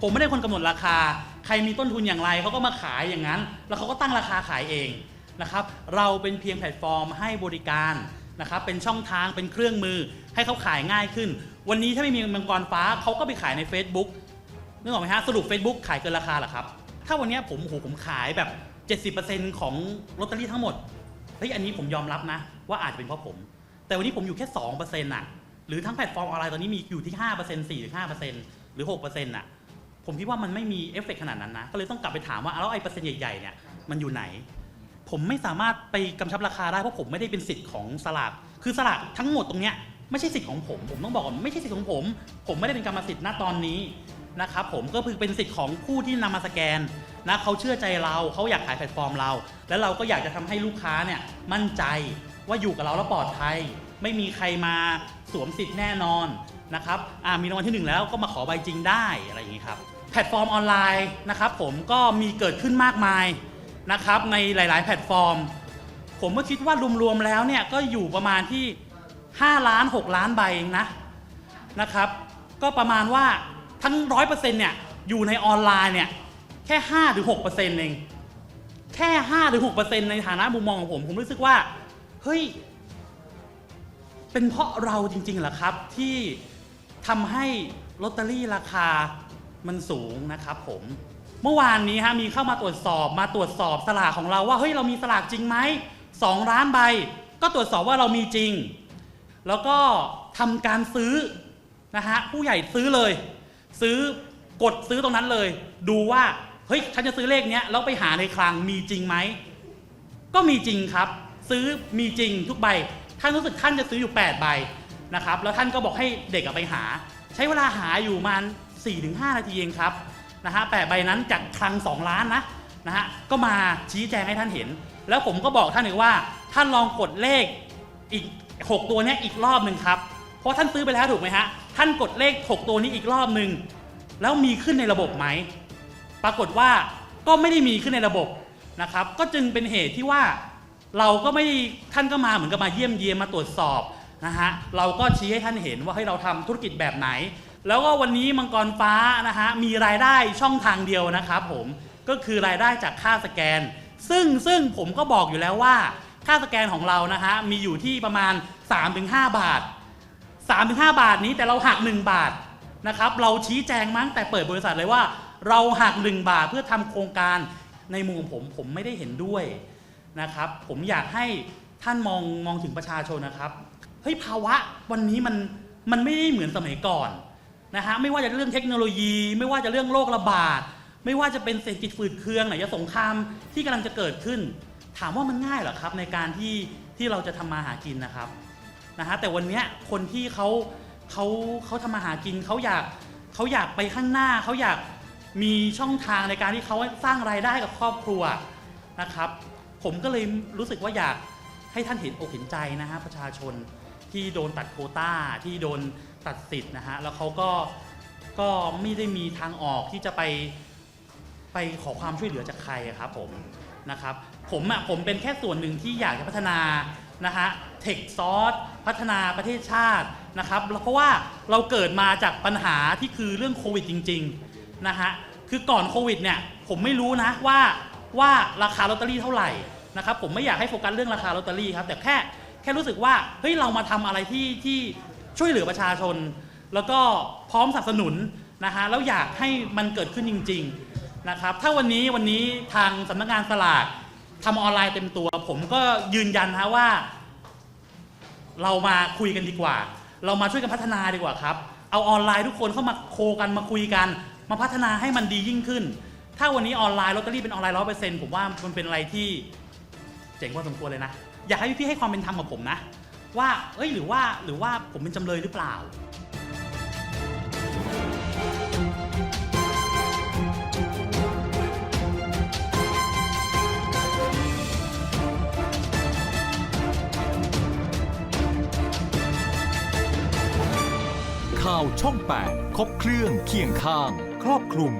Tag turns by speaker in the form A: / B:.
A: ผมไม่ได้คนกำหนดราคา ใครมีต้นทุนอย่างไรเขาก็มาขายอย่างนั้น แล้วเขาก็ตั้งราคาขายเองนะครับ เราเป็นเพียงแพลตฟอร์มให้บริการนะครับ เป็นช่องทางเป็นเครื่องมือให้เขาขายง่ายขึ้น วันนี้ถ้าไม่มีมังกรฟ้าเขาก็ไปขายใน Facebook นึกออกไหมฮะสรุป Facebook ขายเกินราคาเหรอครับ ถ้าวันนี้ผมโอ้โหผมขายแบบ 70%ของลอตเตอรี่ทั้งหมดเฮ้ยอันนี้ผมยอมรับนะ ว่าอาจจะเป็นเพราะผม แต่วันนี้ผมอยู่แค่2%น่ะหรือทั้งแพลตฟอร์มออนไลน์ตอนนี้มีอยู่ที่5% 4หรือ5%หรือ6%น่ะ ผมคิดว่ามันไม่มีเอฟเฟกต์ขนาดนั้นนะ ก็เลยต้องกลับไปถามว่าแล้วไอ้เปอร์เซ็นต์ใหญ่ๆเนี่ยมันอยู่ไหน ผมไม่สามารถไปกำชับราคาได้เพราะผมไม่ได้เป็นสิทธิ์ของสลากคือสลากทั้งหมดตรงเนี้ยไม่ใช่สิทธิ์ของผม ผมต้องบอกก่อนไม่ใช่สิทธิ์ของผม ผมไม่ได้เป็นกรรมสิทธิ์ณตอนนี้นะครับผมก็คือเป็นสิทธิ์ของผู้ที่นำมาสแกนนะเขาเชื่อใจเราเขาอยากขายแพลตฟอร์มเรา แล้วเราก็อยากจะทำให้ลูกค้าเนี่ยมั่นใจว่าอยู่กับเราแล้วปลอดภัย ไม่มีใครมาสวมสิทธิ์แน่นอนนะครับอ่ามีรางวัลที่หนึ่งแล้วก็มาขอใบจริงได้อะไรอย่างนี้ครับ พลตฟอร์มออนไลน์นะครับผมก็มีเกิดขึ้นมากมายนะครับในหลาย ๆ แพลตฟอร์ม ผมก็คิดว่ารวม ๆ แล้วเนี่ยก็อยู่ประมาณที่ 5 ล้าน 6 ล้านใบเองนะนะครับ ก็ประมาณว่าทั้ง 100%เนี่ยอยู่ในออนไลน์เนี่ยแค่5-6%เองแค่5-6%ในฐานะมุมมองของผม ผมรู้สึกว่าเฮ้ยเป็นเพราะเราจริงๆเหรอครับที่ทำให้ลอตเตอรี่ราคา มันสูงนะครับผม เมื่อวานนี้ฮะมีเข้ามาตรวจสอบมาตรวจสอบสลากของเราว่าเฮ้ยเรามีสลากจริงไหมสองล้านใบ ก็ตรวจสอบว่าเรามีจริง แล้วก็ทำการซื้อนะฮะผู้ใหญ่ซื้อเลย ซื้อกดซื้อตรงนั้นเลย ดูว่าเฮ้ยฉันจะซื้อเลขเนี้ยแล้วไปหาในคลังมีจริงไหมก็มีจริงครับ ซื้อมีจริงทุกใบ ท่านรู้สึกท่านจะซื้ออยู่ 8 ใบนะครับแล้วท่านก็บอกให้เด็กไปหา ใช้เวลาหาอยู่มาณ 4-5 นาทีเองครับนะฮะแปดใบนั้นจากคลัง 2 ล้านนะนะฮะก็มาชี้แจงให้ท่านเห็น แล้วผมก็บอกท่านเลยว่าท่านลองกดเลขอีก 6 ตัวนี้อีกรอบหนึ่งครับเพราะท่านซื้อไปแล้วถูกไหมฮะท่านกดเลข 6 ตัวนี้อีกรอบหนึ่งแล้วมีขึ้นในระบบไหมปรากฏว่าก็ไม่ได้มีขึ้นในระบบนะครับ ก็จึงเป็นเหตุที่ว่าเราก็ไม่ท่านก็มาเหมือนกับมาเยี่ยมเยียนมาตรวจสอบนะฮะเราก็ชี้ให้ท่านเห็นว่าให้เราทำธุรกิจแบบไหน แล้วก็วันนี้มังกรฟ้านะฮะมีรายได้ช่องทางเดียวนะครับผมก็คือรายได้จากค่าสแกน ซึ่งซึ่งผมก็บอกอยู่แล้วว่า ค่าสแกนของเรานะฮะมีอยู่ที่ประมาณ 3-5 บาท 3-5 บาทนี้แต่เราหัก 1 บาทนะครับเราชี้แจงมั้งแต่เปิดบริษัทเลยว่า เราหัก 1 บาทเพื่อทำโครงการในมุมของผมผมไม่ได้เห็นด้วยนะครับผมอยากให้ท่านมองมองถึงประชาชนนะครับเฮ้ยภาวะวันนี้มันมันไม่ได้เหมือนสมัยก่อน นะฮะไม่ว่าจะเรื่องเทคโนโลยี ไม่ว่าจะเรื่องโรคระบาด ไม่ว่าจะเป็นเศรษฐกิจฝืดเคืองไหนจะสงครามที่กำลังจะเกิดขึ้น ถามว่ามันง่ายเหรอครับในการที่ที่เราจะทำมาหากินนะครับนะฮะแต่วันนี้คนที่เขาเขาเขาทำมาหากินเขาอยากเขาอยากไปข้างหน้าเขาอยากมีช่องทางในการที่เขาสร้างรายได้กับครอบครัวนะครับ ผมก็เลยรู้สึกว่าอยากให้ท่านเห็นอกเห็นใจนะฮะประชาชนที่โดนตัดโควต้าที่โดน ตัดสิทธิ์นะฮะแล้วเขาก็ก็ไม่ได้มีทางออกที่จะไปไปขอความช่วยเหลือจากใครอะครับผมนะครับผมอะผมเป็นแค่ส่วนหนึ่งที่อยากจะพัฒนานะฮะเทคซอสพัฒนาประเทศชาตินะครับเพราะว่าเราเกิดมาจากปัญหาที่คือเรื่องโควิดจริงๆนะฮะคือก่อนโควิดเนี่ยผมไม่รู้นะว่าว่าราคาลอตเตอรี่เท่าไหร่นะครับผมไม่อยากให้โฟกัสเรื่องราคาลอตเตอรี่ครับแต่แค่แค่รู้สึกว่าเฮ้ยเรามาทำอะไรที่ที่ ช่วยเหลือประชาชน แล้วก็พร้อมสนับสนุนนะฮะแล้วอยากให้มันเกิดขึ้นจริงๆนะครับถ้าวันนี้วันนี้ทางสำนักงานสลากทำออนไลน์เต็มตัว ผมก็ยืนยันนะว่า เรามาคุยกันดีกว่า เรามาช่วยกันพัฒนาดีกว่าครับเอาออนไลน์ทุกคนเข้ามาโคกันมาคุยกัน มาพัฒนาให้มันดียิ่งขึ้น ถ้าวันนี้ออนไลน์ลอตเตอรี่เป็นออนไลน์ร้อยเปอร์เซ็นต์ผมว่ามันเป็นอะไรที่เจ๋งพอสมควรเลยนะ อยากให้พี่ๆให้ความเป็นธรรมกับผมนะ ว่าเอ้ยหรือว่าหรือว่าผมเป็นจำเลยหรือเปล่า
B: ข่าวช่อง 8 ครบเครื่องเคียงข้าง ครอบคลุม